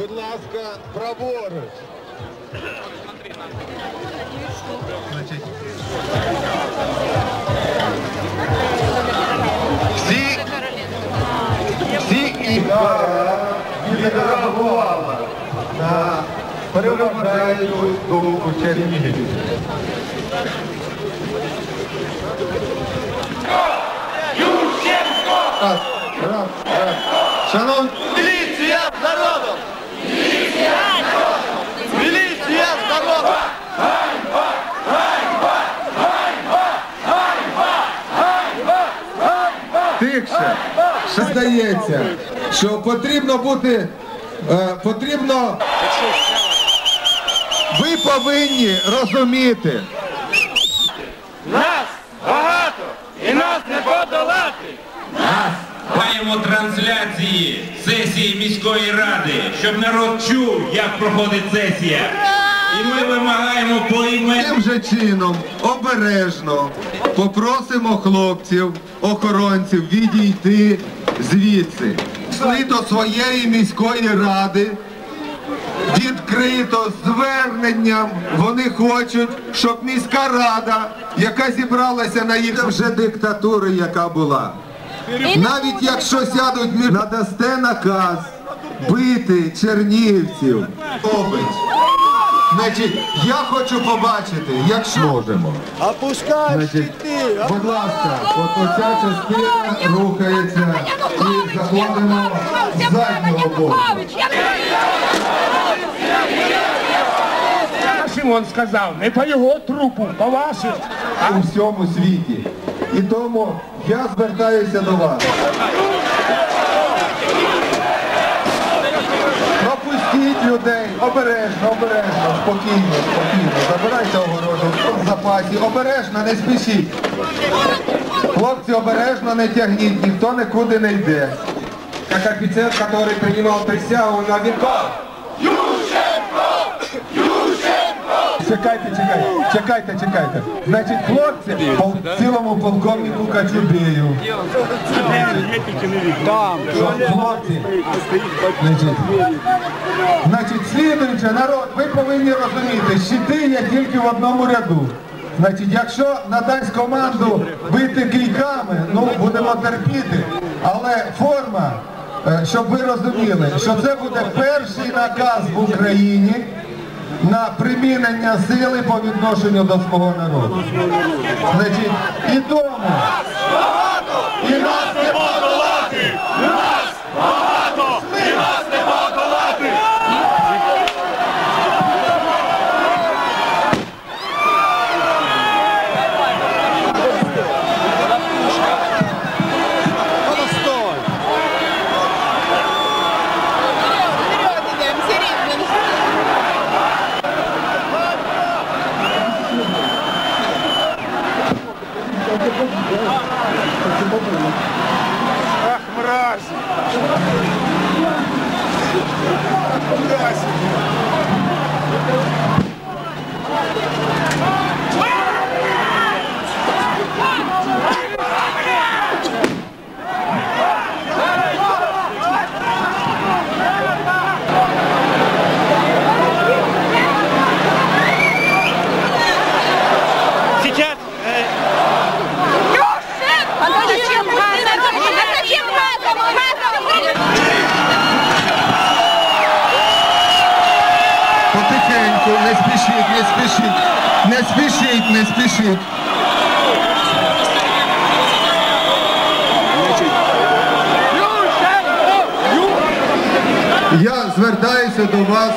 Будь ласка, праворуч. Всі, всі і відреагувала на переважаючу думку раз. Шановні, здається, що потрібно бути, е, потрібно, ви повинні розуміти, Нас багато і нас не подолати! Нас Маємо трансляції сесії міської ради, щоб народ чув, як проходить сесія. І ми вимагаємо поіменно. Тим же чином обережно попросимо хлопців, охоронців відійти звідси. Йшли до своєї міської ради. Відкрито зверненням вони хочуть, щоб міська рада, яка зібралася на їх вже диктатури, яка була. Навіть якщо сядуть, надасте наказ бити чернігівців. Робить. Значить, я хочу побачити, якщо можемо. Опускай щити. будь ласка, от оця частина рухається і заходимо з заднього боку. Шимон сказав, не по його трупу, по вашим. у всьому світі. І тому я звертаюся до вас. Пропустіть людей, обережно, обережно, спокійно, спокійно. Забирайте огороду в запасі, обережно, не спішіть. Хлопці, обережно не тягніть, ніхто нікуди не йде. как офицер, который принимал присягу на веках. Чекайте, чекайте, чекайте, чекайте. Значить, хлопці, по цілому полковнику Качубею. Там, хлопці. Значить, значить, слідуюче, народ, ви повинні розуміти, щити є тільки в одному ряду. Значить, якщо надасть команду бити кійками, ну будемо терпіти. Але форма, е, щоб ви розуміли, що це буде перший наказ в Україні на примінення сили по відношенню до свого народу. Значить, і тому, coragem. Потихеньку, не спішіть, не спішіть, не спішіть, не спішіть. Я звертаюся до вас